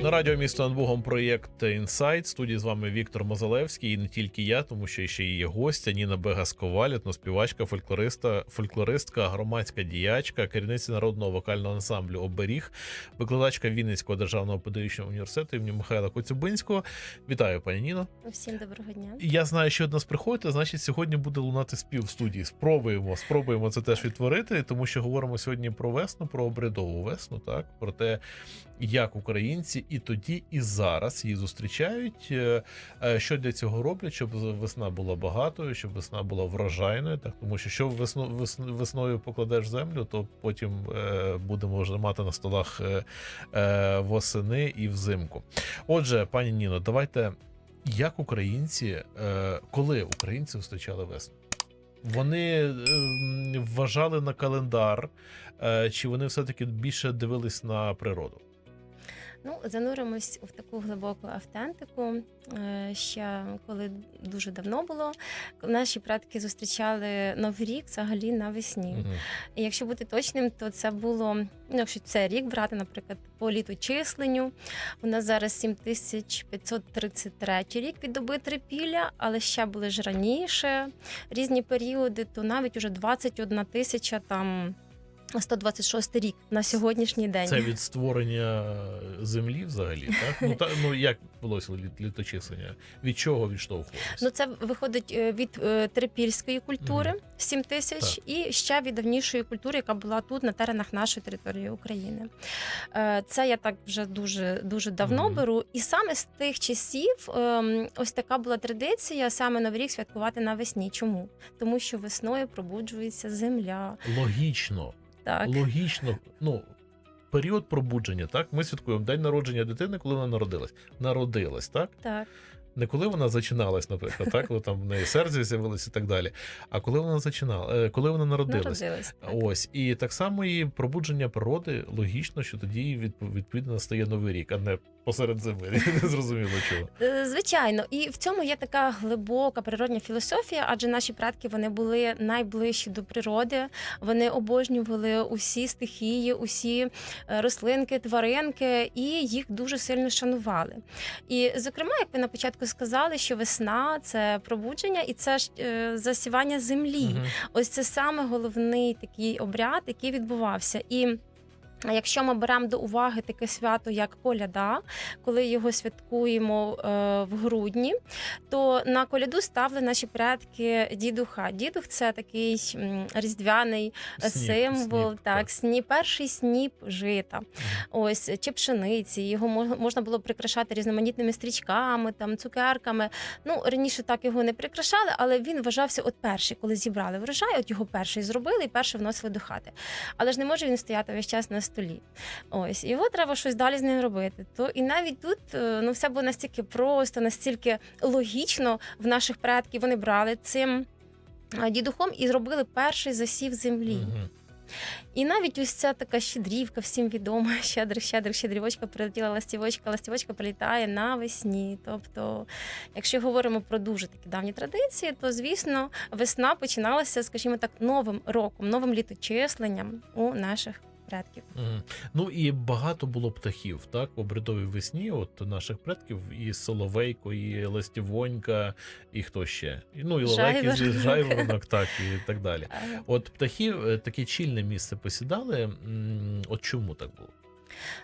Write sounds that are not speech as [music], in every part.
На радіо місто над Богом проєкт Інсайт. Студії з вами Віктор Мозалевський, і не тільки я, тому що ще є гостя Ніна Бегас Коваль, етноспівачка, фольклориста, фольклористка, громадська діячка, керівниця народного вокального ансамблю Оберіг, викладачка Вінницького державного педагогічного університету імені Михайла Коцюбинського. Вітаю, пані Ніно. Всім доброго дня. Я знаю, що до нас приходите, значить, сьогодні буде лунати спів в студії. Спробуємо, спробуємо це теж відтворити, тому що говоримо сьогодні про весну, про обрядову весну, так про те, як українці і тоді, і зараз її зустрічають. е, е, Що для цього роблять, щоб весна була багатою, щоб весна була врожайною, так тому що що весно, вес- весною покладеш землю, то потім е, будемо вже мати на столах е, е, восени і взимку. Отже, пані Ніно, давайте як українці, е, коли українці зустрічали весну? Вони ем, вважали на календар, е, чи вони все-таки більше дивились на природу? Ну, зануримось в таку глибоку автентику. Е, Ще коли дуже давно було, наші предки зустрічали Новий рік взагалі навесні. Мгм. І якщо бути точним, то це було, ну, якщо це рік брати, наприклад, по літочисленню. У нас зараз 7533 рік від доби трипілля, але ще були ж раніше різні періоди, то навіть уже 21 тисяча там. 126 рік на сьогоднішній день. Це від створення землі взагалі, так? Ну, та, ну як булося лі- літочислення? Від чого відштовхувалося? Ну, це виходить е, від е, трипільської культури 7 тисяч, Так. і ще від давнішої культури, яка була тут на теренах нашої території України. Е, Це я так вже дуже дуже давно Мгм. беру. І саме з тих часів ем, ось така була традиція саме Новий рік святкувати навесні. Чому? Тому що весною пробуджується земля. Логічно, Так, логічно, ну. Період пробудження, так? Ми святкуємо день народження дитини, коли вона народилась. Народилась, так? так. Не коли вона зачиналась, наприклад, так, коли там в неї серце з'явилося і так далі. А коли вона зачинала, е, коли вона народилась. Народилась. Так. Ось і так само і пробудження природи логічно, що тоді відповідно настає новий рік, а не посеред зими. [laughs] Не зрозуміло чого. Е, Звичайно, і в цьому є така глибока природня філософія, адже наші предки вони були найближчі до природи. Вони обожнювали усі стихії, усі е, рослинки, тваринки, і їх дуже сильно шанували. І, зокрема, як ви на початку сказали, що весна це пробудження і це ж е, засівання землі. Мгм. Ось це саме головний такий обряд, який відбувався. І а якщо ми беремо до уваги таке свято, як коляда, коли його святкуємо е, в грудні, то на коляду ставили наші предки дідуха. Дідух це такий різдвяний е, Сніп, символ, сніп, так, так. сніп, перший сніп жита. Ось чи пшениці. Його мож- можна було прикрашати різноманітними стрічками, там цукерками. Ну раніше так його не прикрашали, але він вважався от перший, коли зібрали врожай, от його перший зробили і перший вносили до хати. Але ж не може він стояти весь час на столі. Ось його треба щось далі з ним робити. То і навіть тут е, ну все було настільки просто, настільки логічно в наших предків вони брали цим. е, Дідухом і зробили перший засів землі. І навіть ось ця така щедрівка, всім відома, [laughs] щедрик, щедрик, щедрівочка прилетіла ластівочка, ластівочка прилітає навесні. Тобто, якщо говоримо про дуже такі давні традиції, то звісно весна починалася, скажімо так, новим роком, новим літочисленням у наших предків. Mm. Ну і багато було птахів, так, в обрядовій весні, от наших предків, і Соловейко, і Ластівонька, і хто ще? І, Ну, і лелеки, Жайворонок. жайворонок, так, і так далі. [laughs] От птахів е, таке чільне місце посідали. От чому так було?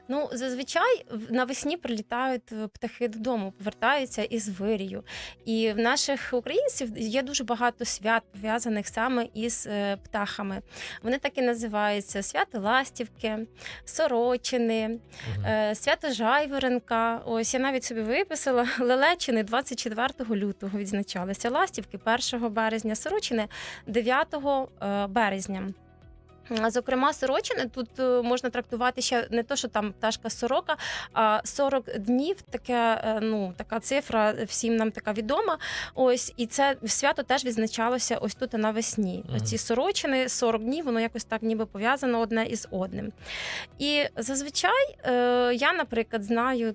Ну, зазвичай навесні прилітають е, птахи додому, повертаються із вирію. І в наших українців є дуже багато свят пов'язаних саме із е, птахами. Вони так і називаються: свято ластівки, сорочини, е, свято Жайворонка. Ось я навіть собі виписала [laughs] Лелечини 24 лютого відзначалися. Ластівки 1 березня, сорочини 9 е, березня. Зокрема, сорочини тут е, можна трактувати ще не то, що там пташка сорока, а 40 днів. Таке, е, ну така цифра всім нам така відома. Ось і це свято теж відзначалося ось тут навесні. Ось ці сорочини 40 днів, воно якось так ніби пов'язано одне із одним. І зазвичай е, я, наприклад, знаю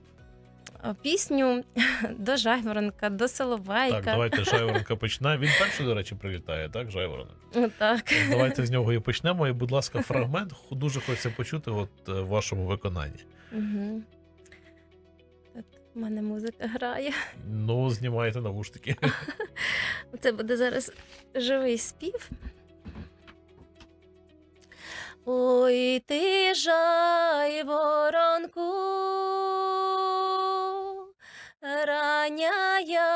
пісню [laughs] до Жайворонка, до Соловейка. Так, давайте Жайворонка починаємо. Він перший, до речі, прилітає, так, Жайворонок? Ну, так. Давайте з нього і почнемо. І, будь ласка, фрагмент дуже хочеться почути от, е, в вашому виконанні. Угу. У мене музика грає. Ну, знімайте навушники. [laughs] Це буде зараз живий спів. Ой, ти жай воронку, раняя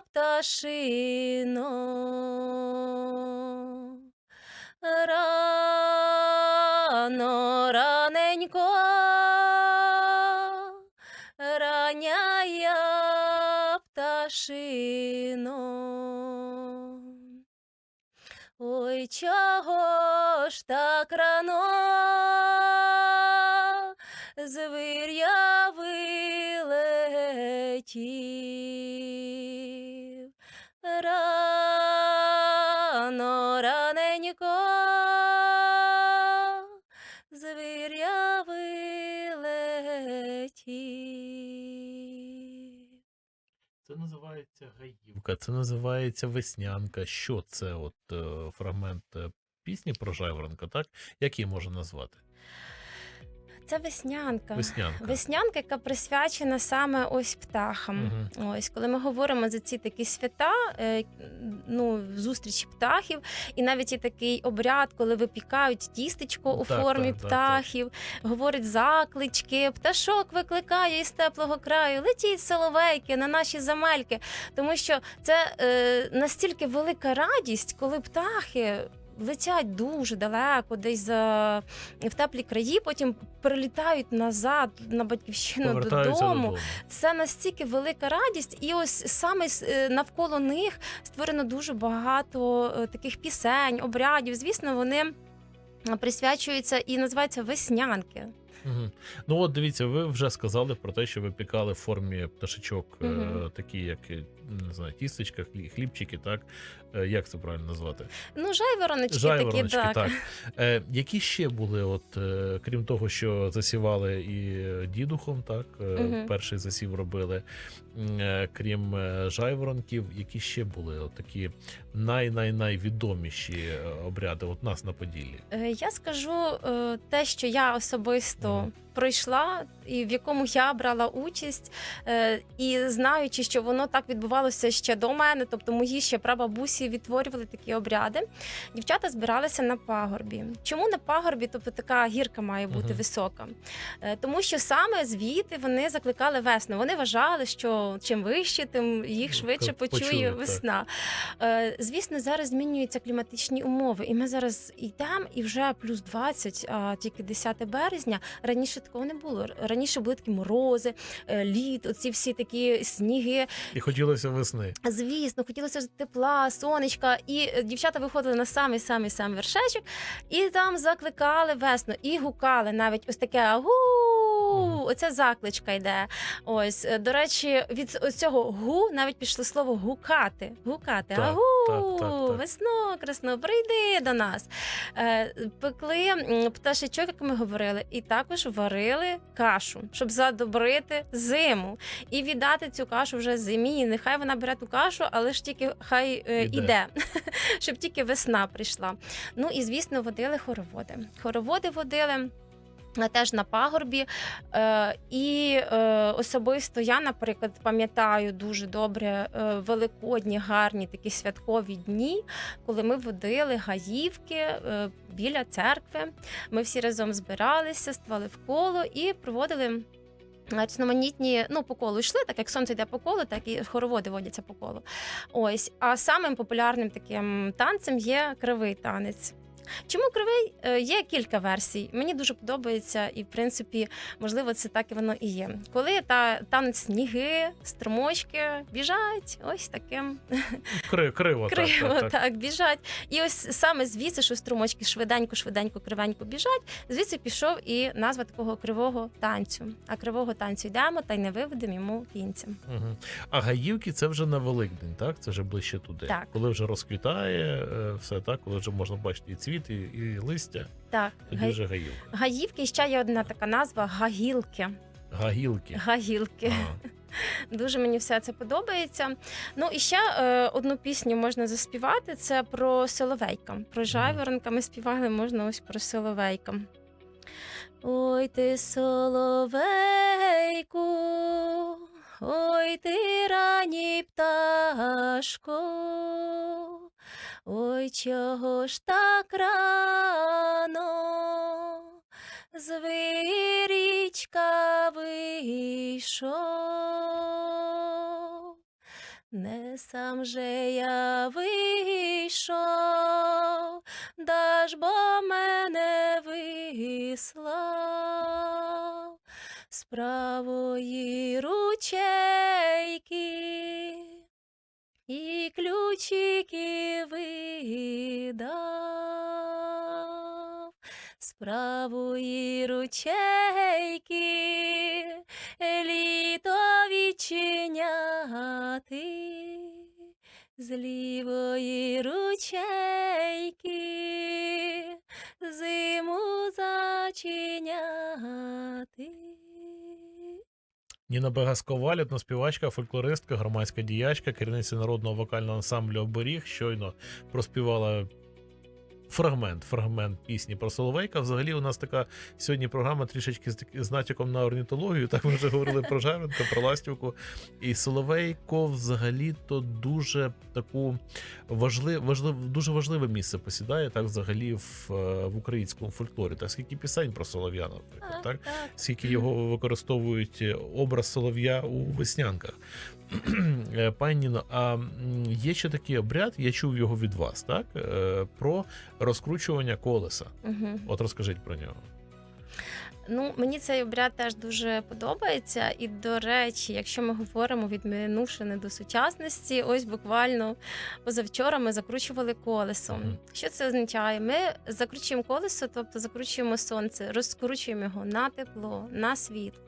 пташино. Рано, раненько, раняя пташино. Ой, чого ж так рано звір'я вилетів? Рано, раненько, звір'я вилетів. Це називається гаївка, це називається веснянка. Що це? От е, фрагмент е, пісні про жайворонка, так? Як її можна назвати? Це веснянка. Веснянка. Веснянка, яка присвячена саме ось птахам. Мгм. Ось коли ми говоримо за ці такі свята, е, ну зустрічі птахів, і навіть є такий обряд, коли випікають тістечко у Так, формі так, так, птахів, говорять заклички, пташок викликає із теплого краю, летіть соловейки на наші замельки. Тому що це е, настільки велика радість, коли птахи. Летять дуже далеко, десь за в теплі краї, потім прилітають назад на батьківщину додому. додому. Це настільки велика радість, і ось саме е, навколо них створено дуже багато е, таких пісень, обрядів. Звісно, вони е, присвячуються і називаються веснянки. Мгм. Ну от дивіться, ви вже сказали про те, що ви пікали в формі пташечок, е, такі, як не знаю, тістечка, хлібчики, так? Е, Як це правильно назвати? Ну, жайвороночки такі, так. так. [laughs] Е, які ще були, от, е, крім того, що засівали і е, дідухом, так? Е, Мгм. Перший засів робили. Е, крім е, жайворонків, які ще були от такі най-най-найвідоміші е, обряди от нас на Поділлі? Е, Я скажу е, те, що я особисто Мгм. Пройшла, і в якому я брала участь, е, і знаючи, що воно так відбувалося ще до мене, тобто мої ще прабабусі відтворювали такі обряди. Дівчата збиралися на пагорбі. Чому на пагорбі? Тобто така гірка має бути Мгм. висока. Е, Тому що саме звідти вони закликали весну. Вони вважали, що чим вище, тим їх швидше почує так. весна. Е, Звісно, зараз змінюються кліматичні умови, і ми зараз йдемо, і вже плюс 20, а тільки 10 березня. Раніше такого не було. Раніше були такі морози, літ, лід, оці всі такі сніги. І хотілося весни. Звісно, хотілося тепла, сонечка, і е, дівчата виходили на самий самий самий вершечок, і там закликали весну, і гукали навіть ось таке агу. Оце закличка йде. Ось е, до речі, від цього гу навіть пішло слово гукати. Гукати. Так, агу, так, так, так. весно, красно, прийди до нас. Е, пекли пташечок, як ми говорили, і також варили кашу, щоб задобрити зиму і віддати цю кашу вже зимі. Нехай вона бере ту кашу, але ж тільки хай е, Іде. іде, [laughs] щоб тільки весна прийшла. Ну і звісно, водили хороводи. Хороводи водили. Теж на пагорбі, е, і е, особисто я, наприклад, пам'ятаю дуже добре е, великодні гарні такі святкові дні, коли ми водили гаївки біля церкви. Ми всі разом збиралися, ставали в коло і проводили різноманітні, ну по колу йшли, так як сонце йде по колу, так і хороводи водяться по колу. Ось, а самим популярним таким танцем є кривий танець. Чому кривий? Е, Є кілька версій. Мені дуже подобається, і в принципі, можливо, це так і воно і є. Коли та танець сніги, струмочки біжать, ось таким Кри, криво, криво так, так. так біжать. І ось саме звідси, що струмочки швиденько, швиденько, кривенько біжать. Звідси пішов і назва такого кривого танцю. А кривого танцю йдемо та й не виведемо йому кінця. Мгм. А гаївки це вже на Великдень, так? Це вже ближче туди. Так. Коли вже розквітає е, все так, коли вже можна бачити і цвіт, і, і листя, Так, тоді вже гаївка. гаївки ще є одна така назва гагілки. Гагілки. Гагілки. Ага. [laughs] Дуже мені все це подобається. Ну і ще е, одну пісню можна заспівати. Це про Соловейка. Про жайворонка ми співали, можна ось про Соловейка. Ой ти соловейку, Ой ти ранній пташко, ой чого ж так рано, з вийшов, не сам же я вийшов, даж бо мене вислав. З правої ручейки. І ключики видав з правої ручейки літо відчиняти з лівої ручейки зиму зачиняти. Ніна Бегасковаль, співачка, фольклористка, громадська діячка, керівниця народного вокального ансамблю Оберіг, щойно проспівала фрагмент, фрагмент пісні про Соловейка. Взагалі, у нас така сьогодні програма трішечки з, натяком на орнітологію. Так ми вже говорили про Жевенка, про Ластівку. І Соловейко взагалі то дуже таку важлив, важлив, дуже важливе місце посідає так взагалі в, е, в українському фольклорі. Так скільки пісень про Солов'я, наприклад, так? скільки його використовують е, образ солов'я у веснянках. [clears throat] Е, Пані Ніно, а є ще такий обряд, я чув його від вас, так? Про розкручування колеса. Угу. От розкажіть про нього. Ну, мені цей обряд теж дуже подобається. І, до речі, якщо ми говоримо від минувшини до сучасності, ось буквально позавчора ми закручували колесо. Мгм. Що це означає? Ми закручуємо колесо, тобто закручуємо сонце, розкручуємо його на тепло, на світло.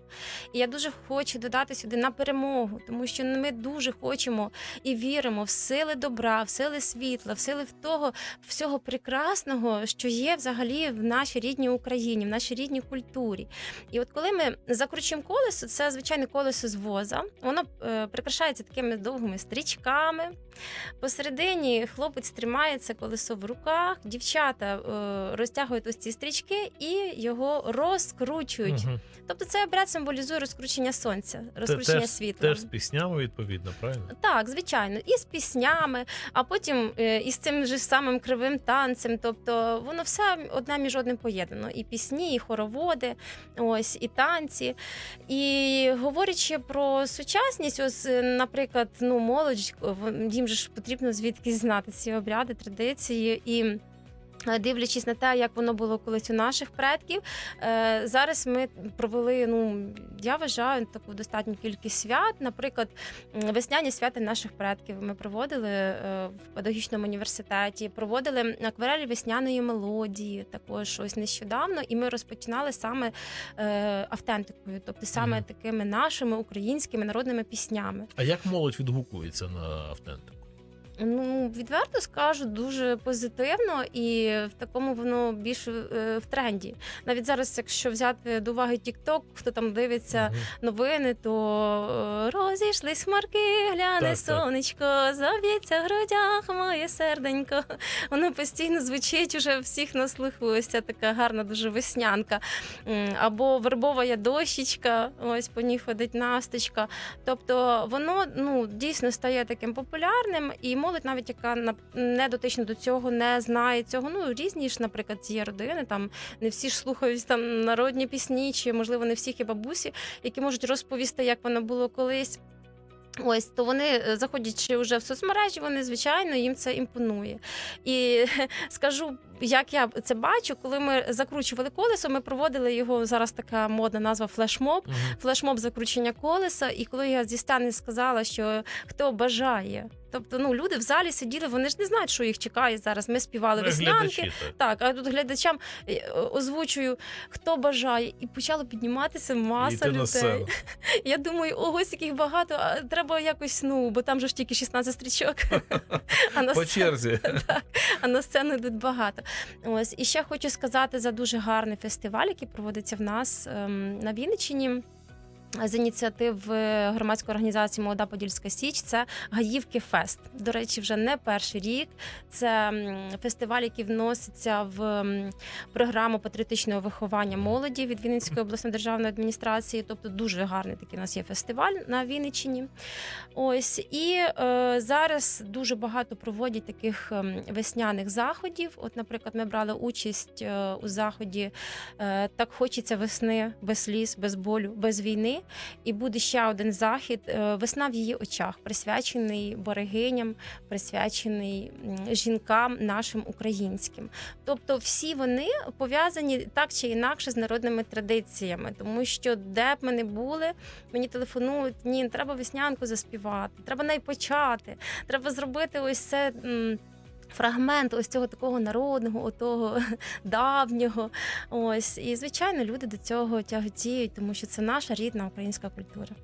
І я дуже хочу додати сюди на перемогу, тому що ми дуже хочемо і віримо в сили добра, в сили світла, в сили в того всього прекрасного, що є взагалі в нашій рідній Україні, в нашій рідній культурі. І от коли ми закручуємо колесо, це звичайне колесо з воза, воно е, прикрашається такими довгими стрічками. Посередині хлопець тримає це колесо в руках, дівчата е, розтягують ось ці стрічки і його розкручують. Мгм. Тобто цей обряд символізує розкручення сонця, розкручення теж, світла. Теж з піснями, відповідно, правильно? Так, звичайно, і з піснями, а потім е, і з цим же самим кривим танцем. Тобто воно все одне між одним поєднано. І пісні, і хороводи, ось і танці. І говорячи про сучасність, ось, е, наприклад, ну молодь їм же ж потрібно звідки знати ці обряди, традиції і. Е, Дивлячись на те, як воно було колись у наших предків, е, зараз ми провели. Ну я вважаю таку достатню кількість свят. Наприклад, весняні свята наших предків ми проводили е, в педагогічному університеті, проводили акварелі весняної мелодії, також ось нещодавно, і ми розпочинали саме автентикою, тобто саме такими нашими українськими народними піснями. А як молодь відгукується на автентику? Ну відверто скажу, дуже позитивно, і в такому воно більш е, в тренді. Навіть зараз, якщо взяти до уваги TikTok, хто там дивиться Мгм. новини, то е, розійшлись хмарки, гляне Так, так. сонечко, заб'ється в грудях моє серденько. Воно постійно звучить уже всіх на слуху. Ось ця така гарна, дуже веснянка. М, Або вербова я дощечка, ось по ній ходить насточка. Тобто воно ну дійсно стає таким популярним, і молодь, навіть яка не дотична до цього, не знає цього. Ну різні ж, наприклад, ці родини там не всі ж слухають там народні пісні, чи можливо не всіх і бабусі, які можуть розповісти, як воно було колись. Ось то вони, е, заходячи вже в соцмережі, вони звичайно їм це імпонує. І [laughs] скажу, як я це бачу, коли ми закручували колесо, ми проводили його зараз така модна назва флешмоб. Мгм. Флешмоб закручення колеса. І коли я зі стани сказала, що хто бажає, тобто ну люди в залі сиділи, вони ж не знають, що їх чекає зараз. Ми співали Ну, веснянки. так. А тут глядачам е, озвучую, хто бажає, і почало підніматися маса людей. [laughs] Я думаю, ого, яких багато, а треба якось, ну, бо там же ж тільки 16 стрічок. [laughs] а, на По черзі. [laughs] а на сцену йдуть багато. Ось і ще хочу сказати за дуже гарний фестиваль, який проводиться в нас ем, на Вінниччині. З ініціатив е, громадської організації Молода Подільська Січ це Гаївки Фест. До речі, вже не перший рік. Це фестиваль, який вноситься в програму патріотичного виховання молоді від Вінницької обласної державної адміністрації. Тобто дуже гарний такий у нас є фестиваль на Вінниччині. Ось і е, зараз дуже багато проводять таких весняних заходів. От, наприклад, ми брали участь е, у заході е, Так хочеться весни без сліз, без болю, без війни. І буде ще один захід е, Весна в її очах, присвячений берегиням, присвячений жінкам нашим українським. Тобто, всі вони пов'язані так чи інакше з народними традиціями, тому що де б ми не були, мені телефонують: ні, треба веснянку заспівати, треба неї почати, треба зробити ось це. Фрагмент ось цього такого народного, отого [laughs] давнього. Ось і звичайно, люди до цього тяготіють, тому що це наша рідна українська культура.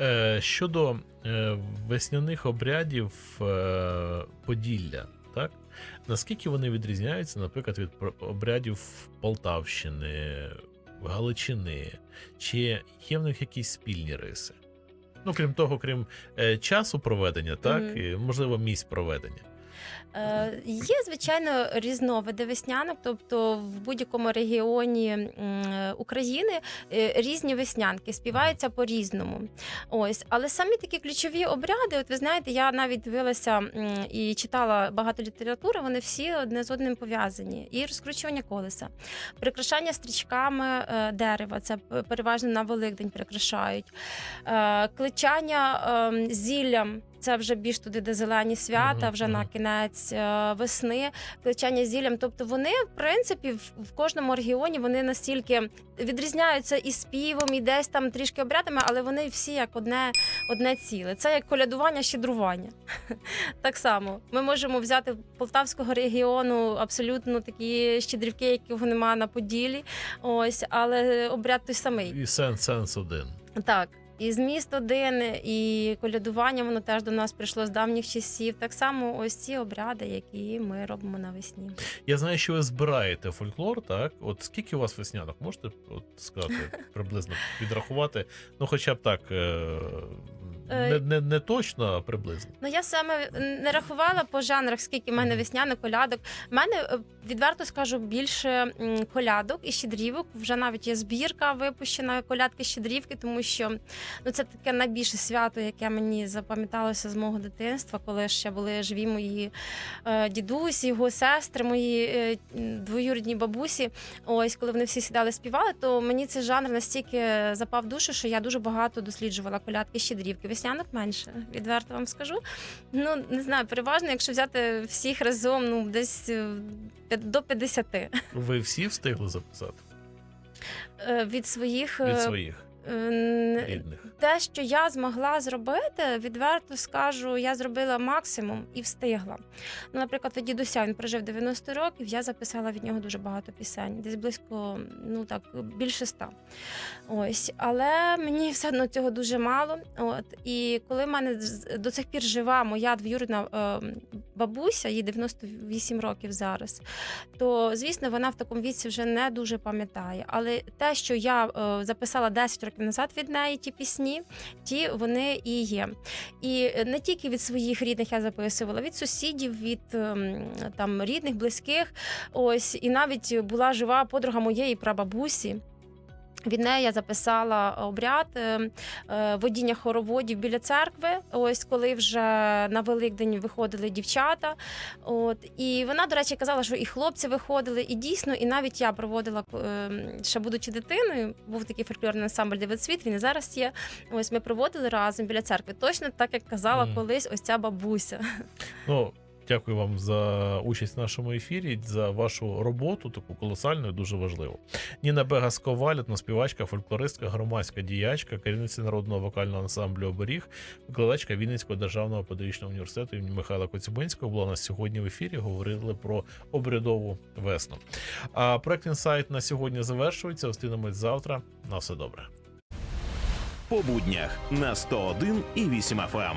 Е, щодо е, весняних обрядів е, Поділля, так? Наскільки вони відрізняються, наприклад, від обрядів Полтавщини, Галичини? Чи є в них якісь спільні риси? Ну, крім того, крім часу проведення, так, Мгм. і, можливо, місць проведення. Е, є звичайно різновиди веснянок, тобто в будь-якому регіоні м, е, України е, різні веснянки співаються по-різному. Ось, але самі такі ключові обряди, от ви знаєте, я навіть дивилася м, і читала багато літератури, вони всі одне з одним пов'язані. І розкручування колеса, прикрашання стрічками е, дерева, це переважно на Великдень прикрашають, е, кличання е, зіллям. Це вже більш туди, де зелені свята, вже на кінець е, весни, кличання зіллям. Тобто вони, в принципі, в, кожному регіоні вони настільки відрізняються і співом, і десь там трішки обрядами, але вони всі як одне, одне ціле. Це як колядування, щедрування. [laughs] Так само ми можемо взяти полтавського регіону абсолютно такі щедрівки, якого немає на Поділі. Ось, але обряд той самий. І сенс, сенс один. Так. І зміст один, і колядування воно теж до нас прийшло з давніх часів. Так само ось ці обряди, які ми робимо навесні. Я знаю, що ви збираєте фольклор, так? От скільки у вас веснянок? Можете от сказати [laughs] приблизно підрахувати? Ну, хоча б так. Е- не, не, не точно, а приблизно. Ну я саме не рахувала по жанрах, скільки в мене весняних колядок. У мене е, відверто скажу більше колядок і щедрівок. Вже навіть є збірка випущена колядки щедрівки, тому що ну це таке найбільше свято, яке мені запам'яталося з мого дитинства, коли ще були живі мої е, дідусі, його сестри, мої е, двоюрідні бабусі. Ось коли вони всі сідали співали, то мені цей жанр настільки запав душу, що я дуже багато досліджувала колядки щедрівки. Веснянок менше, відверто вам скажу. Ну не знаю, переважно, якщо взяти всіх разом, ну десь е, до 50 Ви всі встигли записати? Е, від своїх від своїх е, н- рідних. те, що я змогла зробити, відверто скажу, я зробила максимум і встигла. Ну, наприклад, від дідуся він прожив 90 років. Я записала від нього дуже багато пісень, десь близько, ну так, більше ста. Ось, але мені все одно цього дуже мало. От і коли в мене до цих пір жива моя двоюрідна е, бабуся, їй 98 років зараз, то звісно вона в такому віці вже не дуже пам'ятає. Але те, що я е, записала 10 років назад від неї, ті пісні, ті вони і є. І не тільки від своїх рідних я записувала, від сусідів, від ем, там рідних, близьких. Ось і навіть була жива подруга моєї прабабусі. Від неї я записала обряд е, е, водіння хороводів біля церкви. Ось коли вже на Великдень виходили дівчата. От і вона, до речі, казала, що і хлопці виходили, і дійсно, і навіть я проводила е, ще будучи дитиною. Був такий фольклорний ансамбль Дев'ятсвіт, він і зараз є. Ось ми проводили разом біля церкви. Точно так, як казала Мгм. колись ось ця бабуся. Ну, дякую вам за участь в нашому ефірі, за вашу роботу, таку колосальну і дуже важливу. Ніна Бегас Коваль, співачка, фольклористка, громадська діячка, керівниця народного вокального ансамблю Оберіг, викладачка Вінницького державного педагогічного університету імені Михайла Коцюбинського була у нас сьогодні в ефірі. Говорили про обрядову весну. А проект інсайт на сьогодні завершується. Зустрінемось завтра. На все добре. по буднях на 101 і 8 FM.